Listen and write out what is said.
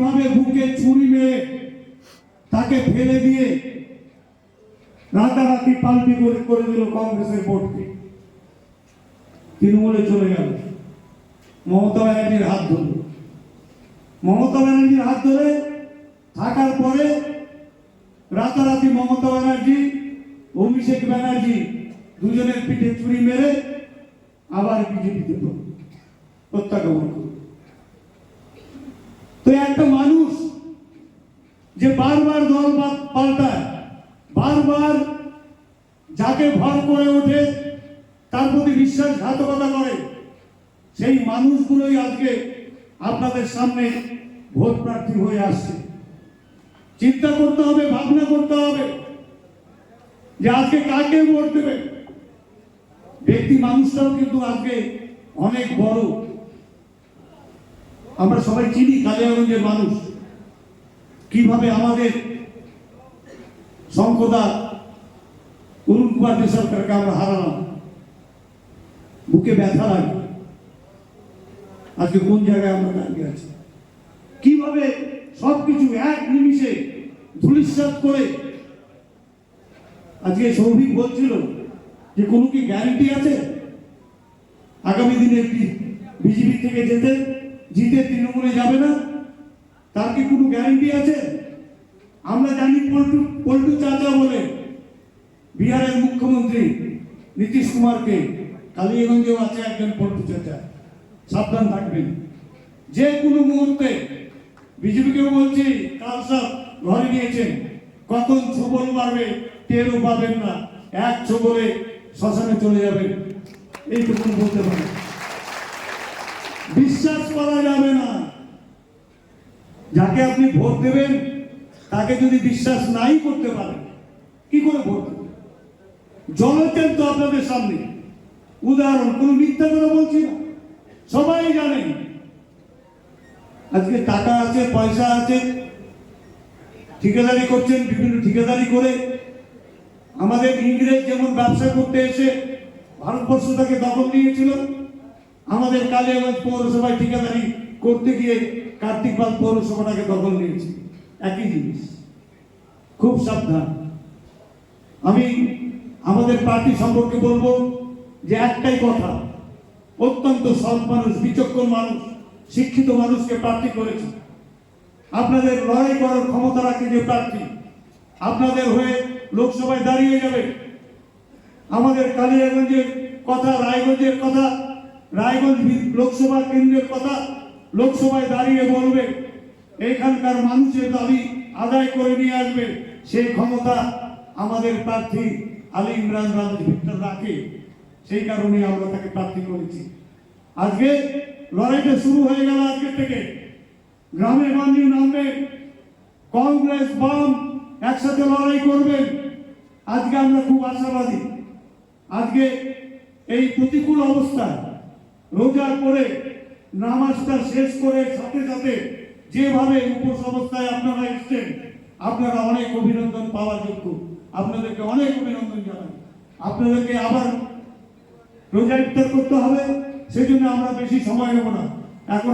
কীভাবে বুকে ছুরি মেরে তাকে ফেলে দিয়ে রাতারাতি পাল্টি করে করে দিল কংগ্রেসের ভোটকে। তৃণমূলে চলে গেল। মমতা ব্যানার্জির হাত ধরল মমতা ব্যানার্জির হাত ধরে থাকার পরে রাতারাতি মমতা ব্যানার্জি, অভিষেক ব্যানার্জি দুজনের পিঠে চুরি মেরে আবার বিজেপিতে প্রত্যাগমন করল। তো একটা মানুষ যে বারবার দল পাল্টায়, বারবার যাকে ভর করে ওঠে, তার প্রতি বিশ্বাসঘাতকতা করে, সেই মানুষগুলোই আজকে আপনাদের সামনে ভোট প্রার্থী হয়ে আসছে। চিন্তা করতে হবে, ভাবনা করতে হবে যে আজকে কাকে ভোট দেবে? ব্যক্তি মানুষটাও কিন্তু আজকে অনেক বড় আমরা সবাই চিনি কালিয়াগঞ্জের মানুষ। কীভাবে আমাদের শঙ্কদা, অরুণ কুমার সরকারকে আমরা হারালাম? বুকে ব্যথা লাগে। আজকে কোন জায়গায় আমরা দাঁড়িয়ে আছি? কীভাবে সবকিছু এক নিমিষে ধুলিস্বাদ করে আজকে সৌভিক বলছিল যে, কোনো কি গ্যারান্টি আছে? আগামী দিনে বিজেপি থেকে যেতে? জিতে তৃণমূলে যাবে না, তার কি কোনো গ্যারান্টি আছে? আমরা জানি পল্টু পল্টু চাচা বলে, বিহারের মুখ্যমন্ত্রী নীতিশ কুমারকে কালিয়াগঞ্জেও আছে একজন পল্টু চাচা, সাবধান থাকবেন। যে কোনো মুহূর্তে, বিজেপিকেও বলছি, কাল সব ঘরে নিয়েছেন কখন ছবল মারবে টেরও পাবেন না, এক ছবলে শ্মশানে চলে যাবেন। এইটুকু বলতে পারি। বিশ্বাস করা যাবে না। যাকে আপনি ভোট দেবেন, তাকে যদি বিশ্বাস নাই করতে পারেন, কি করে ভোট দেবেন? জলেছেন তো আপনাদের সামনে। উদাহরণ, কোনো মিথ্যা কথা বলছি না। সবাই জানেন, আজকে টাকা আছে, পয়সা আছে, ঠিকাদারি করছেন, বিভিন্ন ঠিকাদারি করে। আমাদের ইংরেজ যেমন ব্যবসা করতে এসে ভারতবর্ষ তাকে দখল নিয়েছিল আমাদের কালিয়াগঞ্জ পৌরসভায় ঠিকাদারি করতে গিয়ে কার্তিক পাল পৌরসভাটাকে দখল নিয়েছে। একই জিনিস। খুব সাবধান। আমি আমাদের পার্টি সম্পর্কে বলব যে একটাই কথা, অত্যন্ত সৎ মানুষ, বিচক্ষণ মানুষ, শিক্ষিত মানুষকে প্রার্থী করেছে। আপনাদের লড়াই করার ক্ষমতা রাখে যে প্রার্থী, আপনাদের হয়ে লোকসভায় দাঁড়িয়ে যাবে। আমাদের কালিয়াগঞ্জের কথা, রায়গঞ্জের কথা রায়গঞ্জ লোকসভা কেন্দ্রের কথা লোকসভায় দাঁড়িয়ে বলবে, এখানকার মানুষের দাবি আদায় করে নিয়ে আসবে, সেই ক্ষমতা আমাদের প্রার্থী আলী ইমরান রাজ রাখে। সেই কারণে আমরা তাকে প্রার্থী করেছি। আজকে লড়াইটা শুরু হয়ে গেল আজকে থেকে। গ্রামে গঞ্জে নামবে, কংগ্রেস বাম একসাথে লড়াই করবেন আজকে আমরা খুব আশাবাদী। আজকে এই প্রতিকূল অবস্থায় রোজার পরে নামাজটা শেষ করে সাথে সাথে যেভাবে উপসংস্থায় আপনারা এসছেন, আপনারা অনেক অভিনন্দন পাওয়া যোগ্য। আপনাদেরকে অনেক অভিনন্দন জানাই। আপনাদেরকে আবার রোজা ইফতার করতে হবে, সেজন্য আমরা বেশি সময় নেব না। এখন